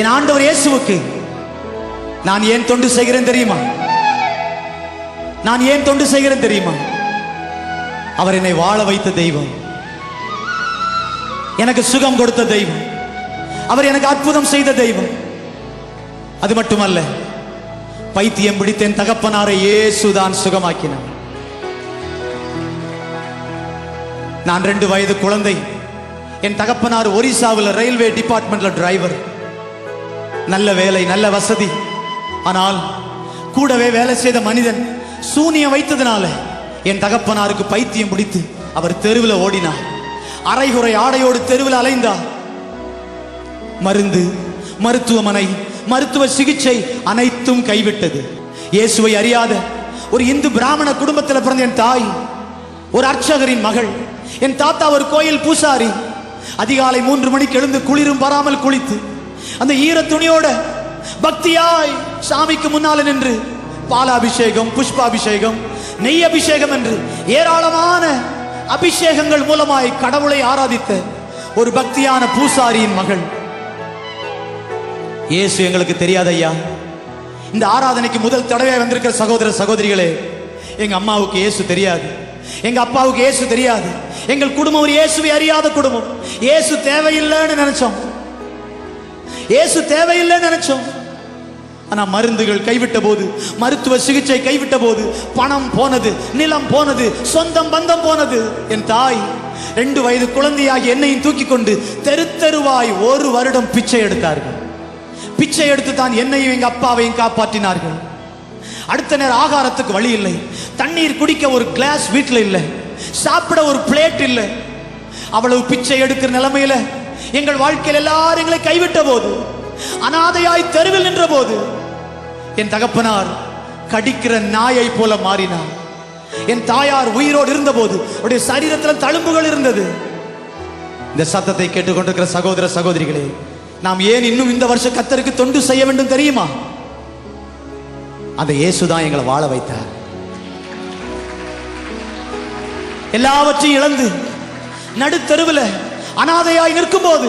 என் ஆண்டவர் இயேசுவுக்கு நான் ஏன் தொண்டு செய்கிறேன் தெரியுமா? நான் ஏன் தொண்டு செய்கிறேன் தெரியுமா? அவர் என்னை வாழ வைத்த தெய்வம். எனக்கு சுகம் கொடுத்த தெய்வம். அவர் எனக்கு அற்புதம் செய்த தெய்வம். அது மட்டுமல்ல பைத்தியம் பிடித்த என் தகப்பனாரை இயேசுதான் சுகமாக்கினார். நான் ரெண்டு வயது குழந்தை. என் தகப்பனார் ஒரிசாவில் ரயில்வே டிபார்ட்மெண்ட்ல டிரைவர் நல்ல வேலை நல்ல வசதி. ஆனால் கூடவே வேலை செய்த மனிதன் சூனியம் வைத்ததுனால என் தகப்பனாருக்கு பைத்தியம் பிடித்து அவர் தெருவில் ஓடினார். அரைகுறை ஆடையோடு தெருவில் அலைந்தார். மருந்து மருத்துவமனை மருத்துவ சிகிச்சை அனைத்தும் கைவிட்டது. இயேசுவை அறியாத ஒரு இந்து பிராமண குடும்பத்தில் பிறந்த என் தாய் ஒரு அர்ச்சகரின் மகள் என் தாத்தா ஒரு கோயில் பூசாரி அதிகாலை மூன்று மணிக்கு எழுந்து குளிரும் வராமல் குளித்து அந்த ஈர துணியோட பக்தியாய் சாமிக்கு முன்னால நின்று பாலாபிஷேகம் புஷ்பாபிஷேகம் நெய் அபிஷேகம் என்று ஏராளமான அபிஷேகங்கள் மூலமாய் கடவுளை ஆராதித்த ஒரு பக்தியான பூசாரியின் மகள். இயேசு எங்களுக்கு தெரியாத ஐயா இந்த ஆராதனைக்கு முதல் தடவையாக வந்திருக்கிற சகோதர சகோதரிகளே எங்க அம்மாவுக்கு இயேசு தெரியாது. எங்க அப்பாவுக்கு இயேசு தெரியாது. எங்கள் குடும்பம் ஒரு இயேசுவை அறியாத குடும்பம். இயேசு தேவையில்லைன்னு நினைச்சோம். இயேசு தேவையில்லைன்னு நினைச்சோம். ஆனா மருந்துகள் கைவிட்ட போது மருத்துவ சிகிச்சை கைவிட்ட போது பணம் போனது நிலம் போனது சொந்தம் பந்தம் போனது. என் தாய் ரெண்டு வயது குழந்தையாகி என்னையும் தூக்கி கொண்டு தெரு தெருவாய் ஒரு வருடம் பிச்சை எடுத்தார்கள். பிச்சை எடுத்து தான் என்னையும் எங்க அப்பாவையும் காப்பாற்றினார்கள். அடுத்த நேரம் ஆகாரத்துக்கு வழி இல்லை. தண்ணீர் குடிக்க ஒரு கிளாஸ் வீட்டில் இல்லை. சாப்பிட ஒரு பிளேட் இல்லை. அவ்வளவு பிச்சை எடுக்கிற நிலைமையில எங்கள் வாழ்க்கையில் எல்லாரும் எங்களை கைவிட்ட போது அனாதையாய் தெருவில் நின்ற போது என் தகப்பனார் கடிக்கிற நாயை போல மாறினார். என் தாயார் உயிரோடு இருந்தபோது அவருடைய சரீரத்தில் தழும்புகள் இருந்தது. இந்த சத்தத்தை கேட்டுக்கொண்டிருக்கிற சகோதர சகோதரிகளே நாம் ஏன் இன்னும் இந்த வருஷம் கத்தருக்கு தொண்டு செய்ய வேண்டும் தெரியுமா? அந்த இயேசுதான் எங்களை வாழ வைத்தார். எல்லாவற்றையும் இழந்து நடுத்தருவில் அனாதையாய் நிற்கும்போது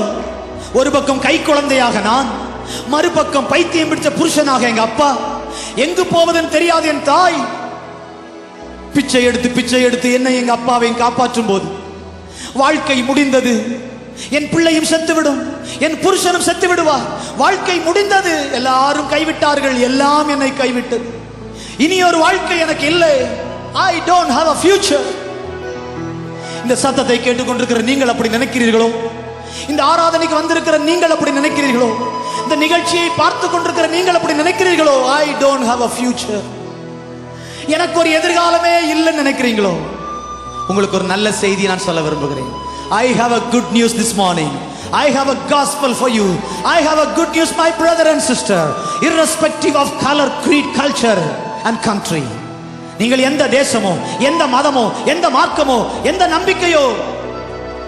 ஒரு பக்கம் கை குழந்தையாக நான் மறுபக்கம் பைத்தியம் பிடிச்ச புருஷனாக எங்க அப்பா. எங்கு போவதுன்னு தெரியாது என் தாய். பிச்சை எடுத்து பிச்சை எடுத்து என்னை எங்க அப்பாவை காப்பாற்றும் போது வாழ்க்கை முடிந்தது. என் பிள்ளையும் செத்துவிடும். என் புருஷனும் செத்து விடுவார் வாழ்க்கை முடிந்தது. எல்லாரும் கைவிட்டார்கள். எல்லாம் என்னை கைவிட்டது. இனி ஒரு வாழ்க்கை எனக்கு இல்லை. I don't have a future இந்த சத்தத்தை கேட்டுக்கொண்டிருக்கிற நீங்கள் அப்படி நினைக்கிறீர்களோ? இந்த ஆராதனைக்கு வந்திருக்கிற நீங்கள் அப்படி நினைக்கிறீர்களோ? இந்த நிகழ்ச்சியை பார்த்து கொண்டிருக்கிற நீங்கள் அப்படி நினைக்கிறீர்களோ? I don't have a future எனக்கு ஒரு எதிர்காலமே இல்லைன்னு நினைக்கிறீங்களோ? உங்களுக்கு ஒரு நல்ல செய்தி நான் சொல்ல விரும்புகிறேன். I have a good news this morning I have a gospel for you I have a good news my brother and sister irrespective of colour creed culture and country. நீங்கள் எந்த தேசமோ எந்த மதமோ எந்த மார்க்கமோ எந்த நம்பிக்கையோ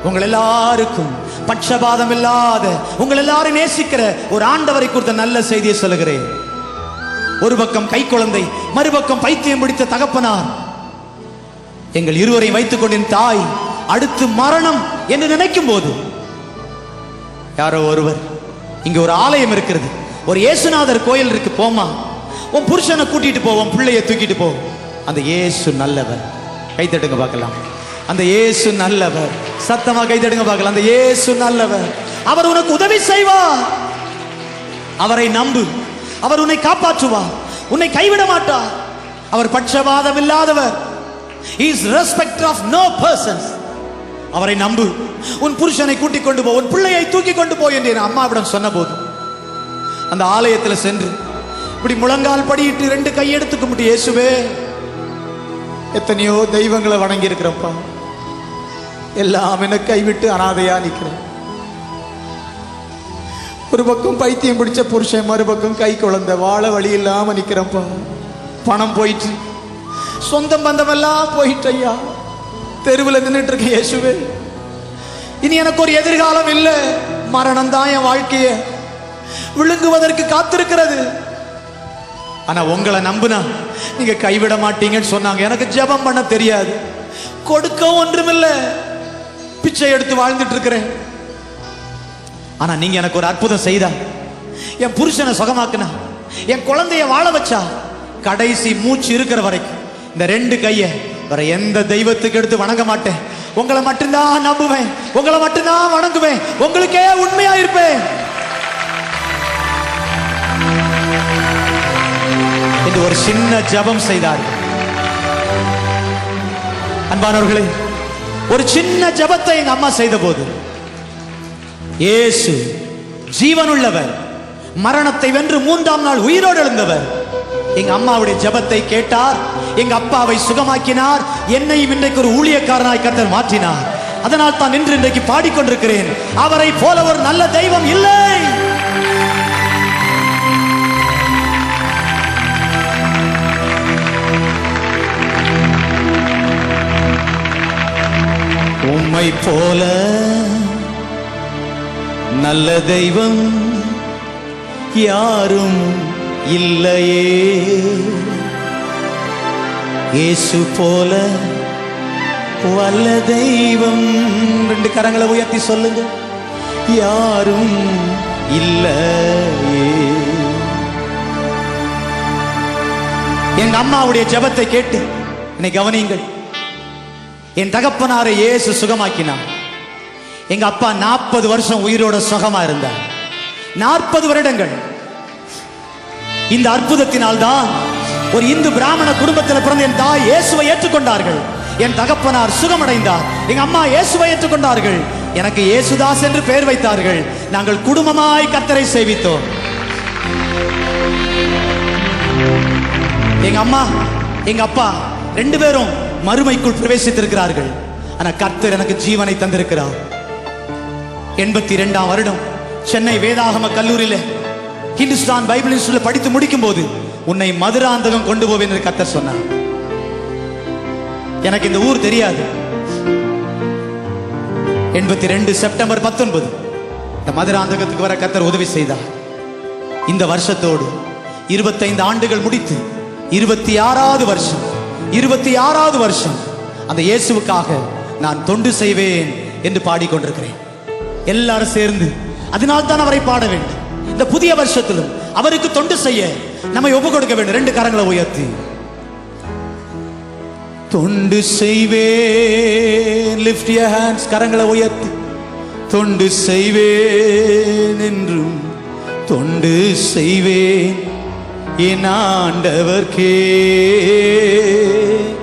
உங்கள் எல்லாருக்கும் பட்சபாதம் இல்லாத உங்கள் எல்லாரும் நேசிக்கிற ஒரு ஆண்டவரை குறித்த நல்ல செய்தியை சொல்லுகிறேன். ஒரு பக்கம் கை குழந்தை மறுபக்கம் பைத்தியம் பிடித்த தகப்பனார். எங்கள் இருவரையும் வைத்துக் கொண்டின் தாய் அடுத்து மரணம் என்று நினைக்கும் போது யாரோ ஒருவர் இங்க ஒரு ஆலயம் இருக்கிறது. ஒரு இயேசுநாதர் கோயில் இருக்கு போமா உன் புருஷனை கூட்டிட்டு போவோம் பிள்ளைய தூக்கிட்டு போ. அந்த இயேசு நல்லவர். கைத்தட்டுங்க பார்க்கலாம். அந்த இயேசு நல்லவர். சத்தமா கைத்தடுங்க பார்க்கலாம். அந்த இயேசு நல்லவர். அவர் உனக்கு உதவி செய்வார். அவரை நம்பு. அவர் உன்னை காப்பாற்றுவார். உன்னை கைவிட மாட்டார். அவர் பட்சபாதம் இல்லாதவர் is respect of no persons அவரை நம்பு. உன் புருஷனை கூட்டிக் கொண்டு போ. உன் பிள்ளையை தூக்கி கொண்டு போ என்று என் அம்மாவிடம் சொன்ன போது அந்த ஆலயத்தில் சென்று இப்படி முழங்கால் படியிட்டு ரெண்டு கையெடுத்து கும்பிட்டு இயேசுவே எத்தனையோ தெய்வங்களை வணங்கி இருக்கிறப்பா எல்லாம் என்ன கைவிட்டு அனாதையா நிற்கிறேன். ஒரு பக்கம் பைத்தியம் பிடிச்ச புருஷன் மறுபக்கம் கை குழந்த வாழ வழி இல்லாம நிக்கிறப்பா பணம் போயிட்டு சொந்தம் பந்தம் எல்லாம் போயிட்டு ஐயா தெருவில் நின்றுட்டு இருக்க இயேசுவே. இனி எனக்கு ஒரு எதிர்காலம் இல்லை. மரணம் தான் என் வாழ்க்கைய. விழுங்குவதற்கு காத்திருக்கிறது. ஆனா உங்களை நம்புனா நீங்க கைவிட மாட்டீங்கன்னு சொன்னாங்க. எனக்கு ஜெபம் பண்ண தெரியாது. கொடுக்க ஒன்றுமில்லை. பிச்சை எடுத்து வாழ்ந்துட்டு இருக்கிறேன். ஆனா நீங்க எனக்கு ஒரு அற்புதம் செய்தா. என் புருஷனை சுகமாக்குனா. என் குழந்தைய வாழ வச்சா. கடைசி மூச்சு இருக்கிற வரைக்கும். இந்த ரெண்டு கையை வேற எந்த தெய்வத்துக்கு எடுத்து வணங்க மாட்டேன். உங்களை மட்டும்தான் நம்புவேன். உங்களை மட்டும்தான் வணங்குவேன். உங்களுக்கே உண்மையா இருப்பேன். என்று ஒரு சின்ன ஜெபம் செய்தார்கள் அன்பானவர்களே ஒரு சின்ன ஜெபத்தை எங்க அம்மா செய்த போது இயேசு ஜீவனுள்ளவர் மரணத்தை வென்று மூன்றாம் நாள் உயிரோடு எழுந்தவர். எங்க அம்மாவுடைய ஜெபத்தை கேட்டார் எங்க அப்பாவை சுகமாக்கினார் என்னையும் இன்றைக்கு ஒரு ஊழியக்காரனாய் கத்தர் மாற்றினார். அதனால் தான் இன்று இன்றைக்கு பாடிக்கொண்டிருக்கிறேன். அவரை போல ஒரு நல்ல தெய்வம் இல்லை. உம்மை போல நல்ல தெய்வம் யாரும் இல்லையே. இயேசு போல வல்ல தெய்வம். ரெண்டு கரங்களை உயர்த்தி சொல்லுங்க. யாரும் இல்லையே. எங்க அம்மாவுடைய ஜெபத்தை கேட்டு என்னை கவனியுங்கள். என் தகப்பனாரை இயேசு சுகமாக்கினான் எங்க அப்பா நாற்பது வருஷம் உயிரோட சுகமா இருந்தார். நாற்பது வருடங்கள். இந்த அற்புதத்தினால் தான் ஒரு இந்து பிராமண குடும்பத்தில் பிறந்த என் தாய் இயேசுவை ஏற்றுக்கொண்டார்கள். என் தகப்பனார் சுகமடைந்தார். எங்க அம்மா இயேசுவை ஏற்றுக்கொண்டார்கள். எனக்கு இயேசுதாஸ் என்று பெயர் வைத்தார்கள். நாங்கள் குடும்பமாய் கத்தரை சேவித்தோம். எங்க அம்மா எங்க அப்பா ரெண்டு பேரும் மறுமைக்குள் பிரவேசித்திருக்கிறார்கள். ஆனா கர்த்தர் எனக்கு ஜீவனை தந்திருக்கிறார். எண்பத்தி இரண்டாம் வருடம் சென்னை வேதாகம கல்லூரியில ஹிந்துஸ்தான் பைபிள் இன்ஸ்டியூட்ல படித்து முடிக்கும் போது உன்னை மதுராந்தகம் கொண்டு போவேன் என்று கர்த்தர் சொன்னார். எனக்கு இந்த ஊர் தெரியாது. எண்பத்தி ரெண்டு செப்டம்பர் பத்தொன்பது இந்த மதுராந்தகத்துக்கு வர கர்த்தர் உதவி செய்தார். இந்த வருஷத்தோடு இருபத்தைந்து ஆண்டுகள் முடித்து இருபத்தி ஆறாவது வருஷம் இருபத்தி ஆறாவது வருஷம். அந்த இயேசுவுக்காக நான் தொண்டு செய்வேன் என்று பாடிக்கொண்டிருக்கிறேன். எல்லாரும் சேர்ந்து அதனால் தான் அவரை பாட வேண்டும். இந்த புதிய வருஷத்திலும் அவருக்கு தொண்டு செய்ய நம்மை ஒப்பு கொடுக்க வேண்டும். ரெண்டு கரங்களை உயர்த்தி. தொண்டு செய்வேன். Lift your hands. கரங்களை உயர்த்தி. தொண்டு செய்வேன் என்றும் தொண்டு செய்வேன். என் ஆண்டவர்க்கே.